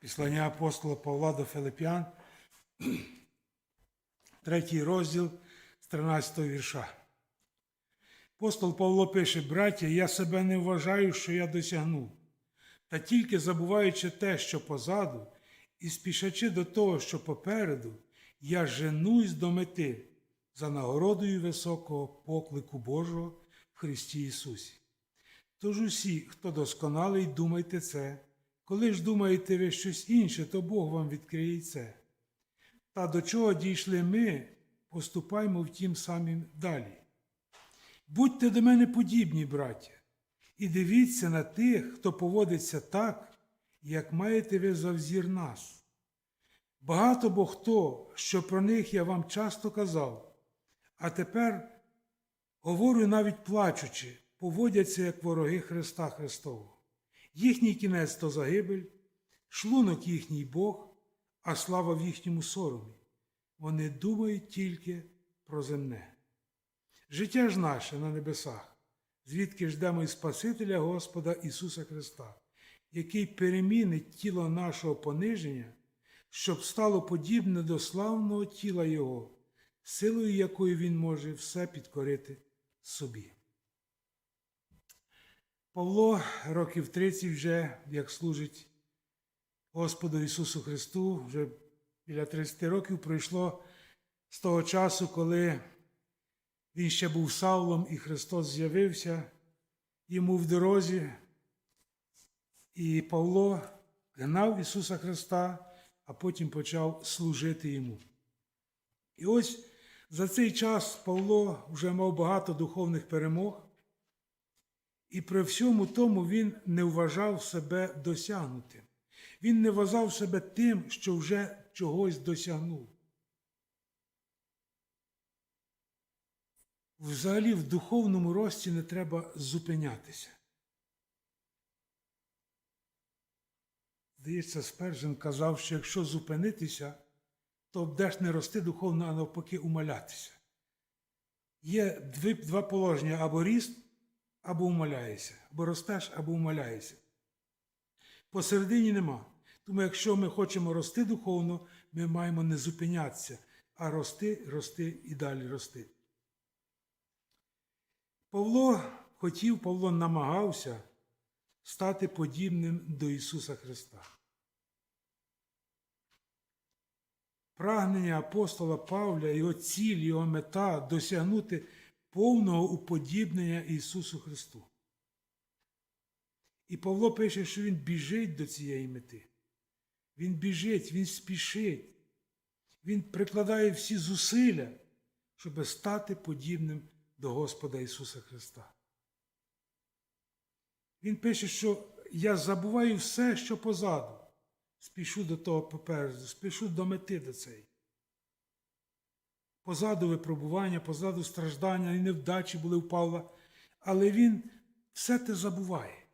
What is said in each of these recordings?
Післання апостола Павла до Филип'ян, третій розділ з 13 вірша. Апостол Павло пише, браття, я себе не вважаю, що я досягнув, та тільки забуваючи те, що позаду, і спішачи до того, що попереду, я женусь до мети за нагородою високого поклику Божого в Христі Ісусі. Тож усі, хто досконалий, думайте це. Коли ж думаєте ви щось інше, то Бог вам відкриє це. Та до чого дійшли ми, поступаймо втім самим далі. Будьте до мене подібні, браття, і дивіться на тих, хто поводиться так, як маєте ви за взір нас. Багато бо хто, що про них я вам часто казав, а тепер говорю навіть плачучи, поводяться як вороги Христа Христового. Їхній кінець то загибель, шлунок їхній Бог, а слава в їхньому соромі. Вони думають тільки про земне. Життя ж наше на небесах, звідки ждемо і Спасителя Господа Ісуса Христа, який перемінить тіло нашого пониження, щоб стало подібне до славного тіла Його, силою якої Він може все підкорити собі. Павло років 30 вже як служить Господу Ісусу Христу, вже біля 30 років пройшло з того часу, коли він ще був Савлом, і Христос з'явився йому в дорозі. І Павло гнав Ісуса Христа, а потім почав служити йому. І ось за цей час Павло вже мав багато духовних перемог, і при всьому тому він не вважав себе досягнутим. Він не вважав себе тим, що вже чогось досягнув. Взагалі в духовному рості не треба зупинятися. Здається, Спержин казав, що якщо зупинитися, то будеш не рости духовно, а навпаки умалятися. Є два положення або ріст, або умаляєшся, або ростеш, або умаляєшся. Посередині нема. Тому якщо ми хочемо рости духовно, ми маємо не зупинятися, а рости, рости і далі рости. Павло хотів, Павло намагався стати подібним до Ісуса Христа. Прагнення апостола Павля, його ціль, його мета досягнути повного уподібнення Ісусу Христу. І Павло пише, що він біжить до цієї мети. Він біжить, він спішить, він прикладає всі зусилля, щоб стати подібним до Господа Ісуса Христа. Він пише, що я забуваю все, що позаду. Спішу до того попереду, спішу до мети до цієї. Позаду випробування, позаду страждання і невдачі були у Павла, але він все те забуває.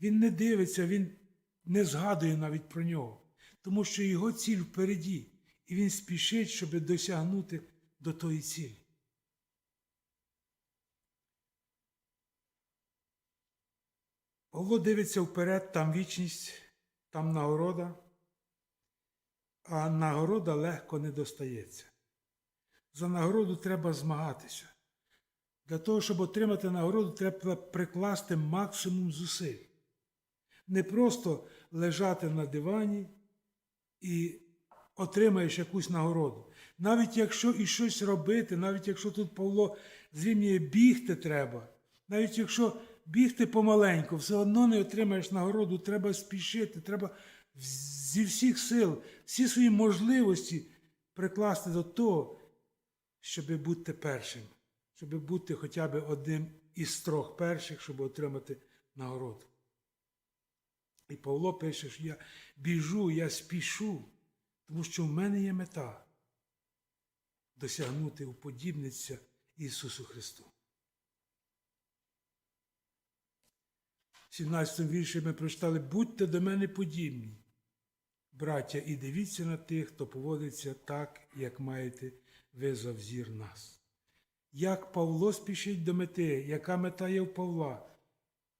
Він не дивиться, він не згадує навіть про нього, тому що його ціль впереді, і він спішить, щоб досягнути до тої цілі. Павло дивиться вперед, там вічність, там нагорода, а нагорода легко не достається. За нагороду треба змагатися. Для того, щоб отримати нагороду, треба прикласти максимум зусиль. Не просто лежати на дивані і отримаєш якусь нагороду. Навіть якщо і щось робити, навіть якщо тут Павло зрівнює бігти треба, навіть якщо бігти помаленьку, все одно не отримаєш нагороду, треба спішити, треба зі всіх сил, всі свої можливості прикласти до того, щоб бути першим, щоб бути хоча б одним із трьох перших, щоб отримати нагороду. І Павло пише, що я біжу, я спішу, тому що в мене є мета досягнути уподібниця Ісусу Христу. В 17 вірші ми прочитали, будьте до мене подібні, браття, і дивіться на тих, хто поводиться так, як маєте ви за взір нас. Як Павло спішить до мети, яка мета є в Павла?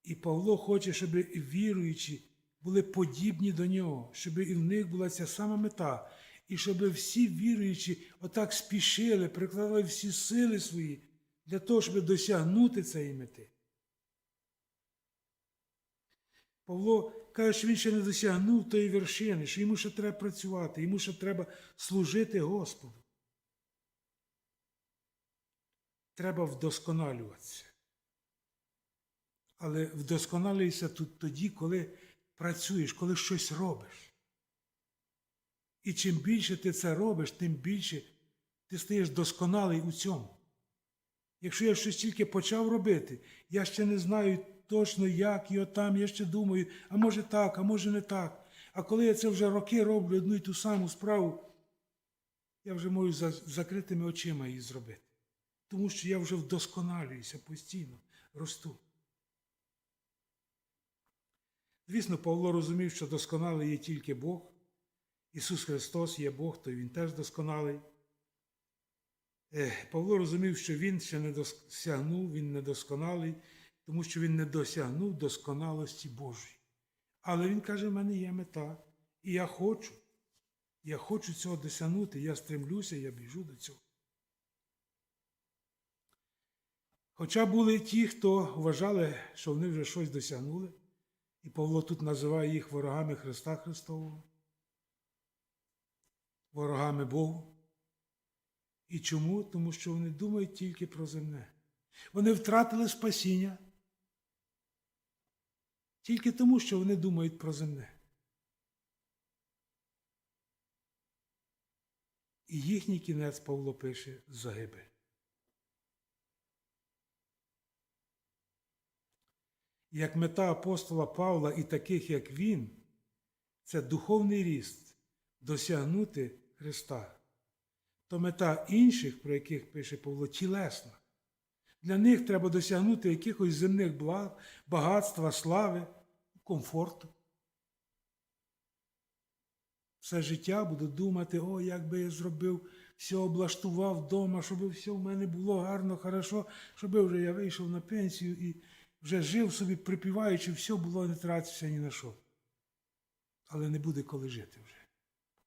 І Павло хоче, щоб віруючі були подібні до нього, щоб і в них була ця сама мета, і щоб всі віруючі отак спішили, прикладали всі сили свої для того, щоб досягнути цієї мети. Павло каже, що він ще не досягнув тої вершини, що йому ще треба працювати, йому ще треба служити Господу. Треба вдосконалюватися. Але вдосконалюєшся тут тоді, коли працюєш, коли щось робиш. І чим більше ти це робиш, тим більше ти стаєш досконалий у цьому. Якщо я щось тільки почав робити, я ще не знаю точно, як і отам, я ще думаю, а може так, а може не так. А коли я це вже роки роблю одну і ту саму справу, я вже можу за закритими очима її зробити. Тому що я вже вдосконалююся постійно, росту. Звісно, Павло розумів, що досконалий є тільки Бог. Ісус Христос є Бог, то Він теж досконалий. Павло розумів, що він ще не досягнув, він недосконалий, тому що він не досягнув досконалості Божої. Але він каже, в мене є мета, і я хочу. Я хочу цього досягнути, я стремлюся, я біжу до цього. Хоча були ті, хто вважали, що вони вже щось досягнули, і Павло тут називає їх ворогами Христа Христового, ворогами Богу. І чому? Тому що вони думають тільки про земне. Вони втратили спасіння тільки тому, що вони думають про земне. І їхній кінець Павло пише загибель. Як мета апостола Павла і таких, як він, це духовний ріст досягнути Христа то мета інших, про яких пише Павло, тілесна. Для них треба досягнути якихось земних благ, багатства, слави, комфорту. Все життя буду думати, о, як би я зробив, все облаштував вдома, щоб все в мене було гарно, хорошо, щоб вже я вийшов на пенсію і вже жив собі, припіваючи, все було, не тратився ні на що. Але не буде коли жити вже,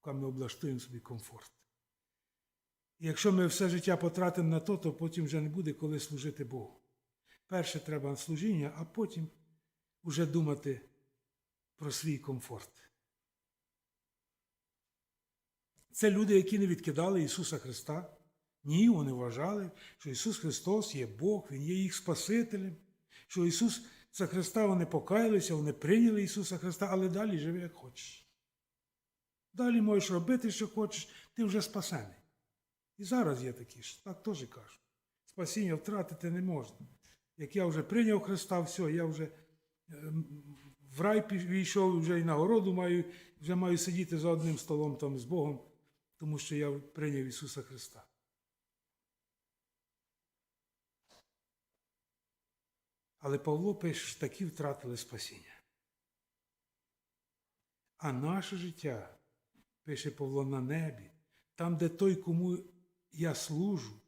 поки ми облаштуємо собі комфорт. І якщо ми все життя потратимо на то, то потім вже не буде коли служити Богу. Перше треба служіння, а потім вже думати про свій комфорт. Це люди, які не відкидали Ісуса Христа. Ні, вони вважали, що Ісус Христос є Бог, Він є їх Спасителем, що Ісус за Христа вони покаялися, вони прийняли Ісуса Христа, але далі живи, як хочеш. Далі можеш робити, що хочеш, ти вже спасений. І зараз є такі ж, так теж кажуть. Спасіння втратити не можна. Як я вже прийняв Христа, все, я вже в рай війшов, вже і нагороду маю, вже маю сидіти за одним столом там з Богом, тому що я прийняв Ісуса Христа. Але Павло пише, що такі втратили спасіння. А наше життя, пише Павло, на небі, там, де той, кому я служу.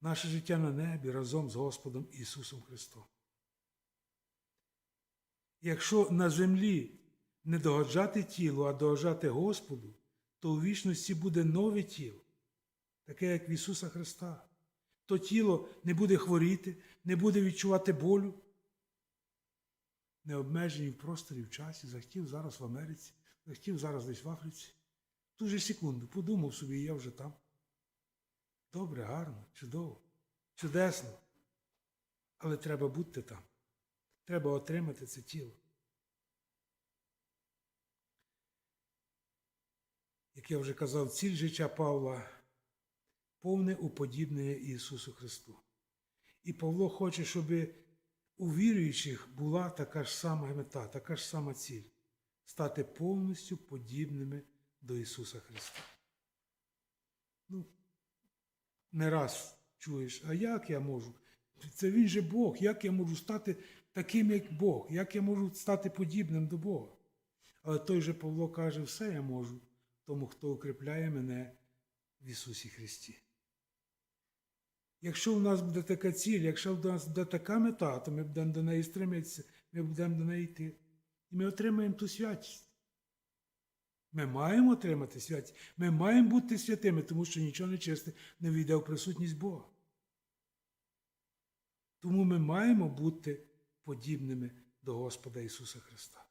Наше життя на небі разом з Господом Ісусом Христом. Якщо на землі не догоджати тілу, а догоджати Господу, то у вічності буде нове тіло, таке, як в Ісуса Христа. То тіло не буде хворіти, не буде відчувати болю. Не обмежені в просторі в часі, захотів зараз в Америці, захотів зараз десь в Африці. Ту же секунду подумав собі, я вже там. Добре, гарно, чудово, чудесно. Але треба бути там. Треба отримати це тіло. Як я вже казав, ціль життя Павла повне уподібнення Ісусу Христу. І Павло хоче, щоб у віруючих була така ж сама мета, така ж сама ціль стати повністю подібними до Ісуса Христа. Ну, не раз чуєш, а як я можу? Це Він же Бог, як я можу стати таким, як Бог, як я можу стати подібним до Бога? Але той же Павло каже, все я можу, тому хто укріпляє мене в Ісусі Христі. Якщо в нас буде така ціль, якщо в нас буде така мета, то ми будемо до неї стремитися ми будемо до неї йти. І ми отримаємо ту святість. Ми маємо отримати святість. Ми маємо бути святими, тому що нічого нечисте не війде в присутність Бога. Тому ми маємо бути подібними до Господа Ісуса Христа.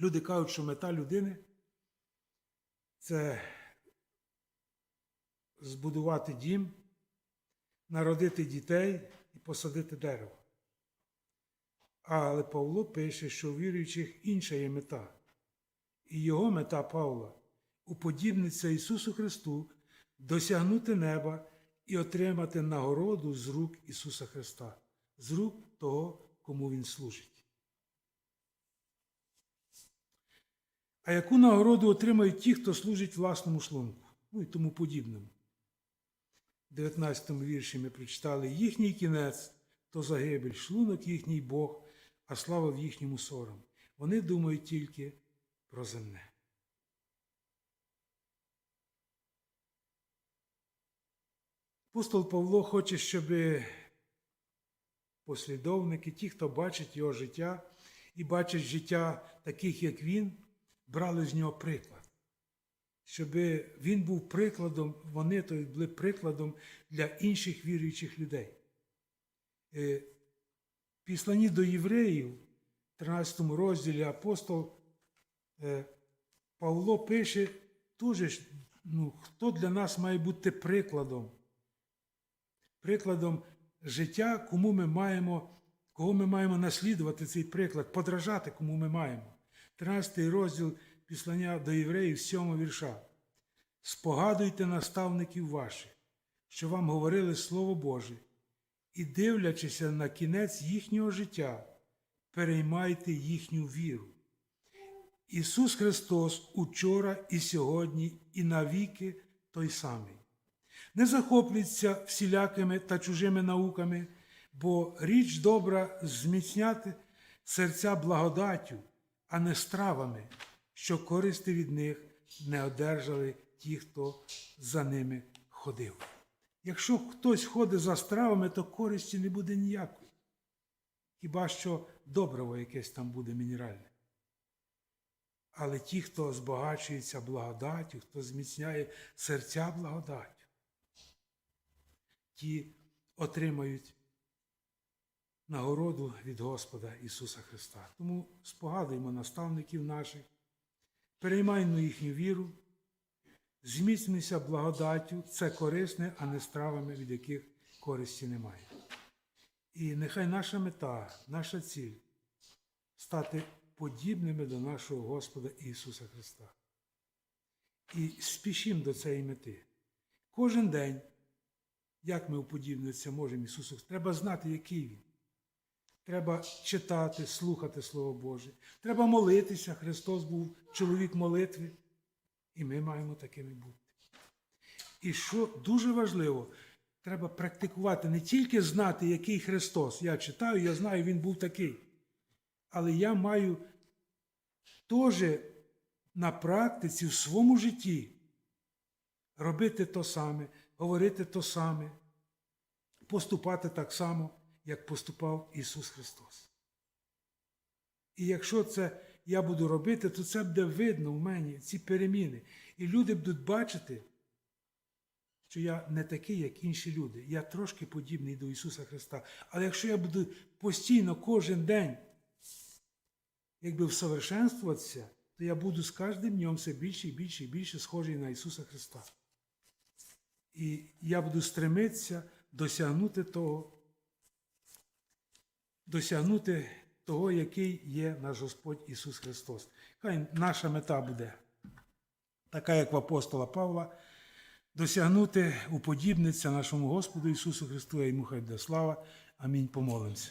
Люди кажуть, що мета людини це збудувати дім, народити дітей і посадити дерево. Але Павло пише, що у віруючих інша є мета. І його мета Павла уподібниться Ісусу Христу, досягнути неба і отримати нагороду з рук Ісуса Христа, з рук того, кому Він служить. А яку нагороду отримають ті, хто служить власному шлунку, ну і тому подібному. В 19 вірші ми прочитали їхній кінець то загибель, шлунок їхній Бог, а слава в їхньому сором. Вони думають тільки про земне. Апостол Павло хоче, щоб послідовники, ті, хто бачить його життя і бачить життя таких, як він, брали з нього приклад. Щоб він був прикладом, вони то були прикладом для інших віруючих людей. Е, В післанні до євреїв, в 13 розділі апостол е, Павло пише, теж, ну, хто для нас має бути прикладом, прикладом життя, кому ми маємо, кого ми маємо наслідувати цей приклад, подражати, кому ми маємо. 13 розділ післання до євреїв, 7 вірша. Спогадуйте наставників ваших, що вам говорили Слово Боже, і, дивлячися на кінець їхнього життя, переймайте їхню віру. Ісус Христос учора і сьогодні, і навіки той самий. Не захоплюйтеся всілякими та чужими науками, бо річ добра зміцняти серця благодаттю, а не стравами, що користи від них не одержали ті, хто за ними ходив. Якщо хтось ходить за стравами, то користі не буде ніякої. Хіба що добриво якесь там буде мінеральне. Але ті, хто збагачується благодаттю, хто зміцняє серця благодаттю, ті отримають нагороду від Господа Ісуса Христа. Тому спогадуємо наставників наших, переймаймо їхню віру, зміцнюйся благодаттю, це корисне, а не стравами, від яких користі немає. І нехай наша мета, наша ціль стати подібними до нашого Господа Ісуса Христа. І спішимо до цієї мети. Кожен день, як ми уподібнитися можемо Ісусу, треба знати, який Він. Треба читати, слухати Слово Боже. Треба молитися. Христос був чоловік молитви, і ми маємо такими бути. І що дуже важливо, треба практикувати не тільки знати, який Христос. Я читаю, я знаю, Він був такий. Але я маю теж на практиці в своєму житті робити то саме, говорити то саме, поступати так само, як поступав Ісус Христос. І якщо це я буду робити, то це буде видно в мені, ці переміни. І люди будуть бачити, що я не такий, як інші люди. Я трошки подібний до Ісуса Христа. Але якщо я буду постійно кожен день якби всовершенствуватися, то я буду з кожним днем все більше і більше і більше схожий на Ісуса Христа. І я буду стремитися досягнути того, досягнути того, який є наш Господь Ісус Христос. Хай наша мета буде, така як в апостола Павла, досягнути уподібниця нашому Господу Ісусу Христу, а йому хай буде слава. Амінь. Помолимося.